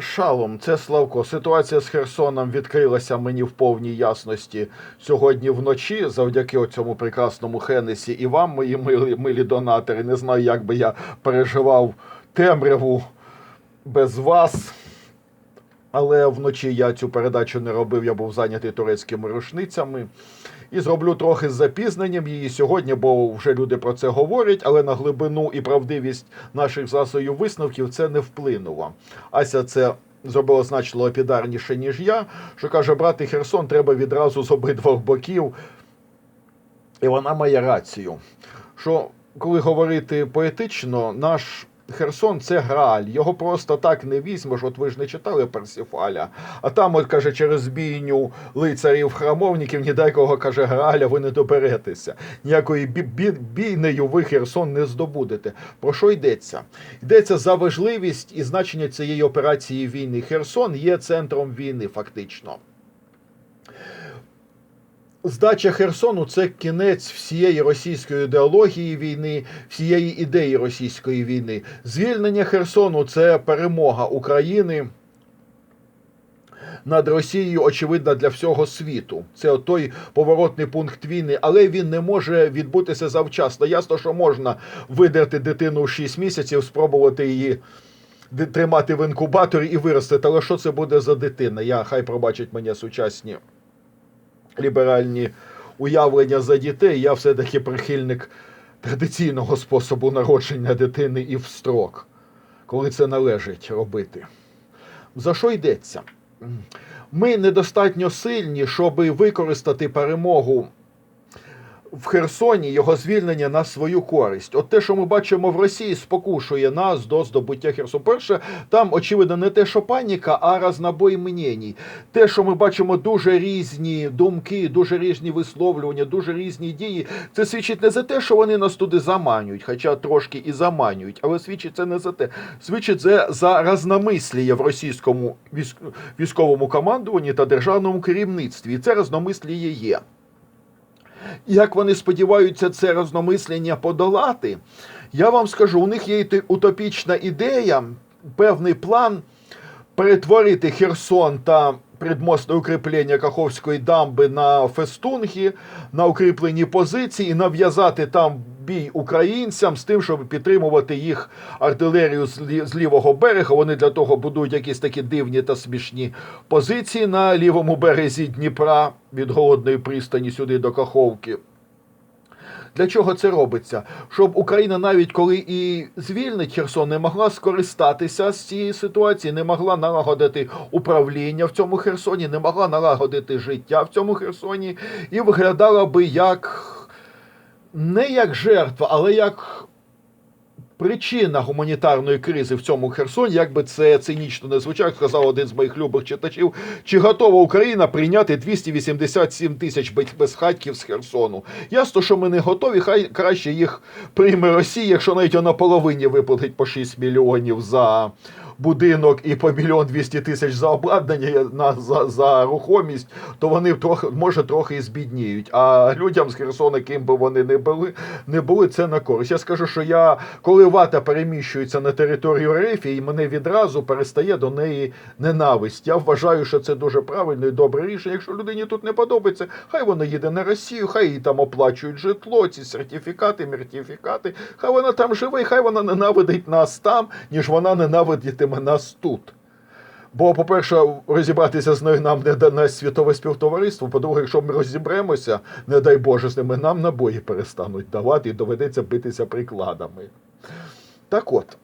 Шалом, це Славко. Ситуація з Херсоном відкрилася мені в повній ясності сьогодні вночі, завдяки цьому прекрасному Хенесі і вам, мої милі, милі донатори. Не знаю, як би я переживав темряву без вас. Але вночі я цю передачу не робив, я був зайнятий турецькими рушницями. І зроблю трохи з запізненням її сьогодні, бо вже люди про це говорять, але на глибину і правдивість наших засобів висновків це не вплинуло. Ася це зробила значно лапідарніше, ніж я, що каже, брати Херсон треба відразу з обидвох боків. І вона має рацію. Що коли говорити поетично, наш Херсон це граль. Його просто так не візьмеш. От ви ж не читали Персифаля. А там, от каже, через бійню лицарів храмовників, ні дай кого каже граля, ви не доберетеся. Ніякої бі- бі- бійнею ви Херсон не здобудете. Про що йдеться? Йдеться за важливість і значення цієї операції війни. Херсон є центром війни, фактично. Здача Херсону це кінець всієї російської ідеології війни, всієї ідеї російської війни. Звільнення Херсону це перемога України над Росією, очевидно, для всього світу. Це той поворотний пункт війни, але він не може відбутися завчасно. Ясно, що можна видерти дитину 6 місяців, спробувати її тримати в інкубаторі і виростити. Але що це буде за дитина? Я хай пробачать мене сучасні ліберальні уявлення за дітей, я все-таки прихильник традиційного способу народження дитини і в строк, коли це належить робити. За що йдеться? Ми недостатньо сильні, щоб використати перемогу в Херсоні його звільнення на свою користь. От те, що ми бачимо в Росії, спокушує нас до здобуття Херсону. Перше, там очевидно не те, що паніка, а разнобой мнєній. Те, що ми бачимо дуже різні думки, дуже різні висловлювання, дуже різні дії. Це свідчить не за те, що вони нас туди заманюють, хоча трошки і заманюють, але свідчить це не за те. Свідчить це за разномисліє в російському військ- військовому командуванні та державному керівництві. І це разномисліє є. Як вони сподіваються це розномислення подолати, я вам скажу, у них є утопічна ідея, певний план перетворити Херсон та предмостне укріплення Каховської дамби на фестунги, на укріплені позиції нав'язати там бій українцям з тим, щоб підтримувати їх артилерію з, лівого берега. Вони для того будують якісь такі дивні та смішні позиції на лівому березі Дніпра від голодної пристані сюди до Каховки. Для чого це робиться? Щоб Україна, навіть коли і звільнить Херсон, не могла скористатися з цієї ситуації, не могла налагодити управління в цьому Херсоні, не могла налагодити життя в цьому Херсоні, і виглядала би як не як жертва, але як причина гуманітарної кризи в цьому Херсоні, як би це цинічно не звучало, сказав один з моїх любих читачів. Чи готова Україна прийняти 287 тисяч без- безхатьків з Херсону? Ясно, що ми не готові. Хай краще їх прийме Росія, якщо навіть на половині виплатить по 6 мільйонів за будинок і по мільйон 200 тисяч за обладнання на за, за рухомість, то вони трохи може трохи і збідніють. А людям з Херсона, ким би вони не були, не були це на користь. Я скажу, що я коли вата переміщується на територію РФ, і мене відразу перестає до неї ненависть. Я вважаю, що це дуже правильне і добре рішення. Якщо людині тут не подобається, хай вона їде на Росію, хай їй там оплачують житло, ці сертифікати, мертифікати. Хай вона там живе, хай вона ненавидить нас там, ніж вона ненавидітиме нас тут. Бо, по-перше, розібратися з нею нам не дасть світове співтовариство. По-друге, якщо ми розібремося, не дай Боже з ними, нам набої перестануть давати і доведеться битися прикладами. Так от.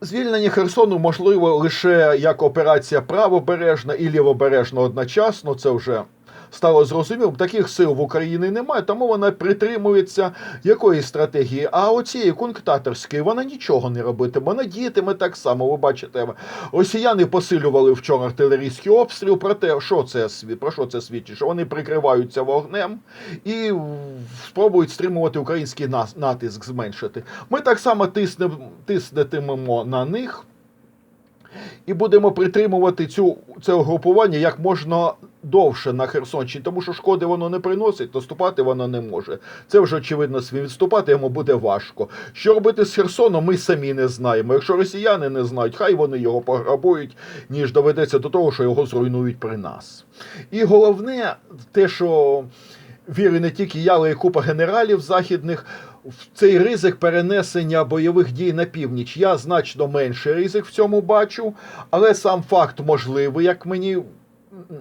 Звільнення Херсону можливо лише як операція правобережна і лівобережна одночасно. Це вже стало зрозумілим. Таких сил в Україні немає, тому вона притримується якої стратегії. А оцієї кунктаторської вона нічого не робитиме. Вона діятиме так само. Ви бачите, росіяни посилювали вчора артилерійський обстріл. Про те, що це про що це свідчить? Що вони прикриваються вогнем і спробують стримувати український натиск, зменшити. Ми так само тиснем, тиснетимемо на них і будемо притримувати цю це угрупування як можна довше на Херсонщині, тому що шкоди воно не приносить, наступати воно не може. Це вже очевидно свій відступати йому буде важко. Що робити з Херсоном, ми самі не знаємо. Якщо росіяни не знають, хай вони його пограбують, ніж доведеться до того, що його зруйнують при нас. І головне, те, що вірю не тільки я, але й купа генералів західних. В цей ризик перенесення бойових дій на північ. Я значно менший ризик в цьому бачу, але сам факт можливий, як мені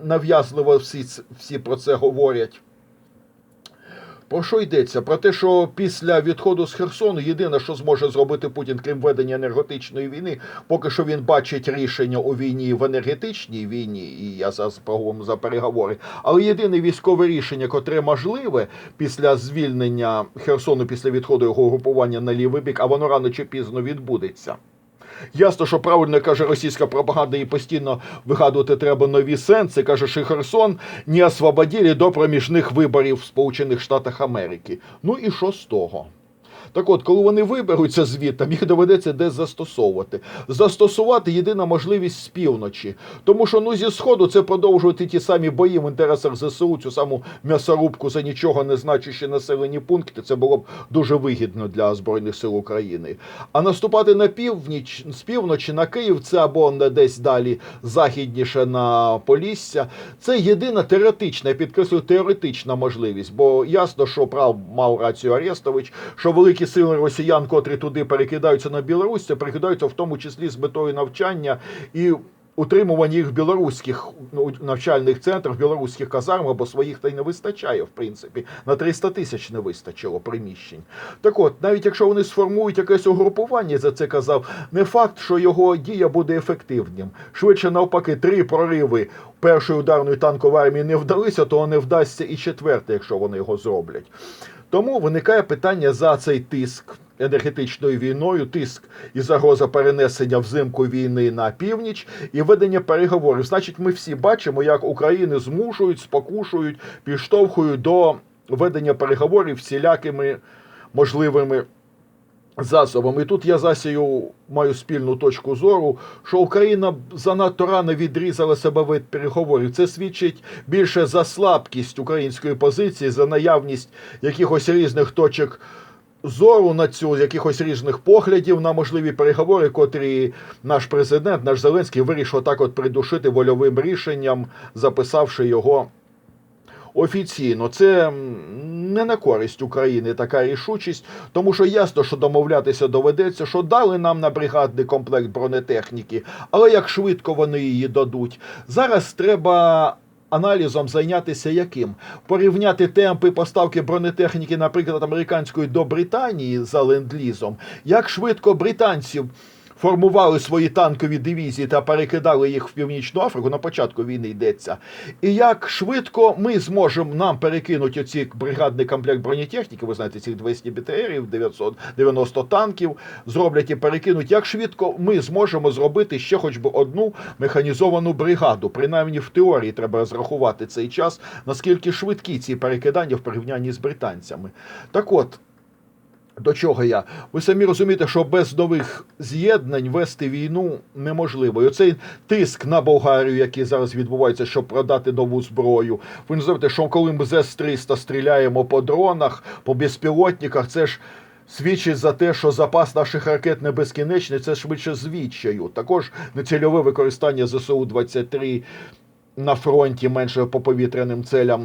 нав'язливо всі, всі про це говорять. Про що йдеться? Про те, що після відходу з Херсону єдине, що зможе зробити Путін, крім ведення енергетичної війни, поки що він бачить рішення у війні в енергетичній війні, і я зараз поговорю за переговори. Але єдине військове рішення, котре можливе після звільнення Херсону, після відходу його групування на лівий бік, а воно рано чи пізно відбудеться. Ясно, що правильно каже російська пропаганда, і постійно вигадувати треба нові сенси. Каже, що Херсон не освободили до проміжних виборів в Сполучених Штатах Америки. Ну і що з того? Так от, коли вони виберуться звідти, їх доведеться десь застосовувати. Застосувати єдина можливість з півночі. Тому що ну зі сходу це продовжувати ті самі бої в інтересах ЗСУ, цю саму м'ясорубку за нічого не значущі населені пункти. Це було б дуже вигідно для Збройних сил України. А наступати на північ з півночі на Київ, це або на десь далі західніше на Полісся. Це єдина теоретична, я підкреслюю, теоретична можливість. Бо ясно, що прав мав рацію Арестович, що великі сили росіян, котрі туди перекидаються на Білорусь, це перекидаються в тому числі з метою навчання і. Утримування їх в білоруських ну, навчальних центрах, білоруських казарм або своїх та й не вистачає, в принципі. На 300 тисяч не вистачило приміщень. Так от, навіть якщо вони сформують якесь угрупування, за це казав, не факт, що його дія буде ефективним. Швидше навпаки, три прориви першої ударної танкової армії не вдалися, то не вдасться і четверте, якщо вони його зроблять. Тому виникає питання за цей тиск енергетичною війною, тиск і загроза перенесення взимку війни на північ і ведення переговорів. Значить, ми всі бачимо, як України змушують, спокушують, підштовхують до ведення переговорів всілякими можливими засобами. І тут я засію маю спільну точку зору, що Україна занадто рано відрізала себе від переговорів. Це свідчить більше за слабкість української позиції, за наявність якихось різних точок. Зору на цю якихось різних поглядів на можливі переговори, котрі наш президент, наш Зеленський вирішив так от придушити вольовим рішенням, записавши його офіційно. Це не на користь України така рішучість, тому що ясно, що домовлятися доведеться, що дали нам на бригадний комплект бронетехніки, але як швидко вони її дадуть. Зараз треба. Аналізом зайнятися яким? Порівняти темпи поставки бронетехніки, наприклад, американської до Британії за ленд-лізом, як швидко британці формували свої танкові дивізії та перекидали їх в Північну Африку, на початку війни йдеться. І як швидко ми зможемо нам перекинути оці бригадний комплект бронетехніки, ви знаєте, цих 200 БТРів, 990 танків, зроблять і перекинуть, як швидко ми зможемо зробити ще хоч би одну механізовану бригаду. Принаймні в теорії треба розрахувати цей час, наскільки швидкі ці перекидання в порівнянні з британцями. Так от. До чого я? Ви самі розумієте, що без нових з'єднань вести війну неможливо. І оцей тиск на Болгарію, який зараз відбувається, щоб продати нову зброю. Ви не знаєте, що коли ми з С-300 стріляємо по дронах, по безпілотниках, це ж. Свідчить за те, що запас наших ракет не безкінечний, це швидше звідчаю. Також нецільове використання ЗСУ-23 на фронті менше по повітряним целям,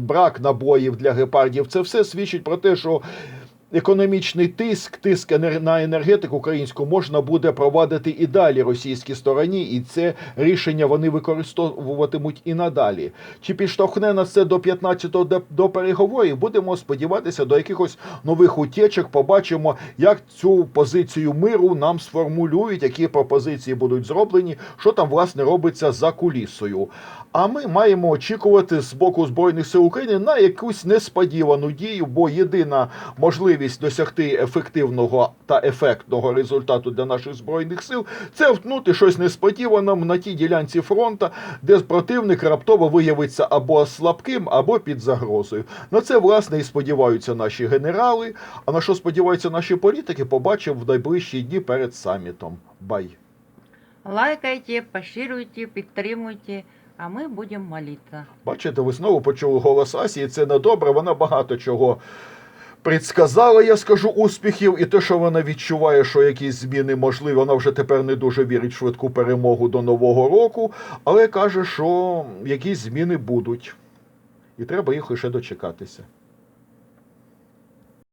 брак набоїв для гепардів. Це все свідчить про те, що економічний тиск, тиск на енергетику українську можна буде провадити і далі російській стороні, і це рішення вони використовуватимуть і надалі. Чи підштовхне нас це до 15-го до, до переговорів? Будемо сподіватися до якихось нових утечок. Побачимо, як цю позицію миру нам сформулюють, які пропозиції будуть зроблені, що там власне робиться за кулісою. А ми маємо очікувати з боку збройних сил України на якусь несподівану дію, бо єдина можливість досягти ефективного та ефектного результату для наших збройних сил це втнути щось несподіване на тій ділянці фронту, де противник раптово виявиться або слабким, або під загрозою. На це власне і сподіваються наші генерали. А на що сподіваються наші політики, побачимо в найближчі дні перед самітом. Бай. Лайкайте, поширюйте, підтримуйте. а мы будем молиться. Бачите, ви знову почули голос Асії, це не добре, вона багато чого предсказала, я скажу, успіхів, і те, що вона відчуває, що якісь зміни можливі, вона вже тепер не дуже вірить в швидку перемогу до Нового року, але каже, що якісь зміни будуть. І треба їх лише дочекатися.